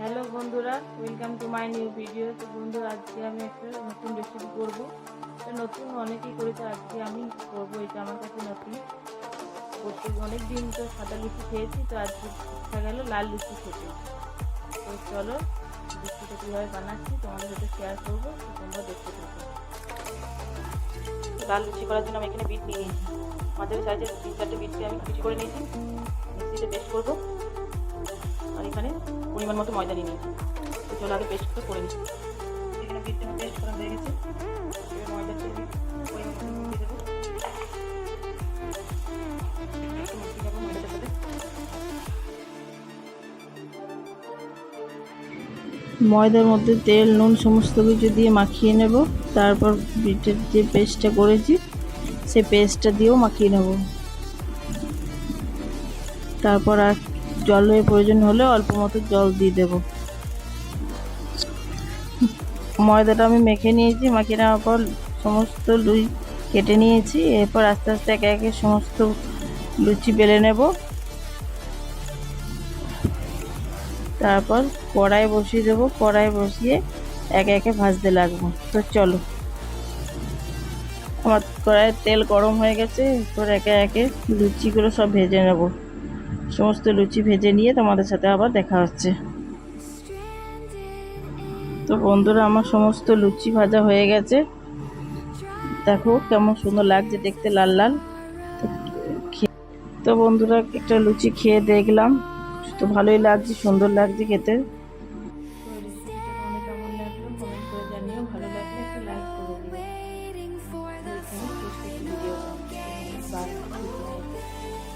Hello বন্ধুরা welcome to my new video তো বন্ধুরা, আজকে আমি একটা নতুন রেসিপি করব। নতুন অনেকেই করেছে, আজকে আমি করব এটা আমার কাছে নতুন। করতে অনেক দিন তো সাদা লুচি খেয়েছি, তো আজকে ইচ্ছা গেল লাল লুচি খেতে। তো চলো লুচিটা কীভাবে বানাচ্ছি তোমাদের সাথে শেয়ার করব তোমরা দেখতে থাকো। লাল লুচি করার জন্য আমি এখানে বিট নিয়ে নিয়েছি। মাঝারি সাইজের তিন চারটে বিটকে আমি কুচি করে নিয়েছি। মিক্সিতে পেস্ট করব। আর এখানে পরিমাণ মতো ময়দা নিয়ে নিয়েছি। চলো আগে পেস্ট করে করে নিচ্ছি এখানে পেস্ট করা হয়ে গেছে। সাথে ময়দার মধ্যে তেল, নুন, সমস্ত কিছু দিয়ে মাখিয়ে নেব। তারপর বিটের যে পেস্টটা করেছি সেই পেস্টটা দিয়েও মাখিয়ে নেব। তারপর আর জলের প্রয়োজন হলে অল্প মতো জল দিয়ে দেব। ময়দাটা আমি মেখে নিয়েছি, মাখিয়ে নেওয়ার পর সমস্ত লুই কেটে নিয়েছি, এরপর আস্তে আস্তে একে একে সমস্ত লুচি বেলে নেব। তারপর কড়াই বসিয়ে দেবো, কড়াই বসিয়ে একে একে ভাজতে লাগবো। তো চলো। আমার কড়াইয়ের তেল গরম হয়ে গেছে, এরপর একে একে লুচিগুলো সব ভেজে নেব। সমস্ত লুচি ভেজে নিয়ে তোমাদের সাথে আবার দেখা হচ্ছে। তো বন্ধুরা, আমার সমস্ত লুচি ভাজা হয়ে গেছে। দেখো কেমন সুন্দর লাগছে দেখতে, লাল লাল। তো বন্ধুরা, একটা লুচি খেয়ে দেখলাম। তো ভালোই লাগছে, সুন্দর লাগছে খেতে। লাগল? কমেন্ট করে জানিও। ভালো লাগলে একটা লাইক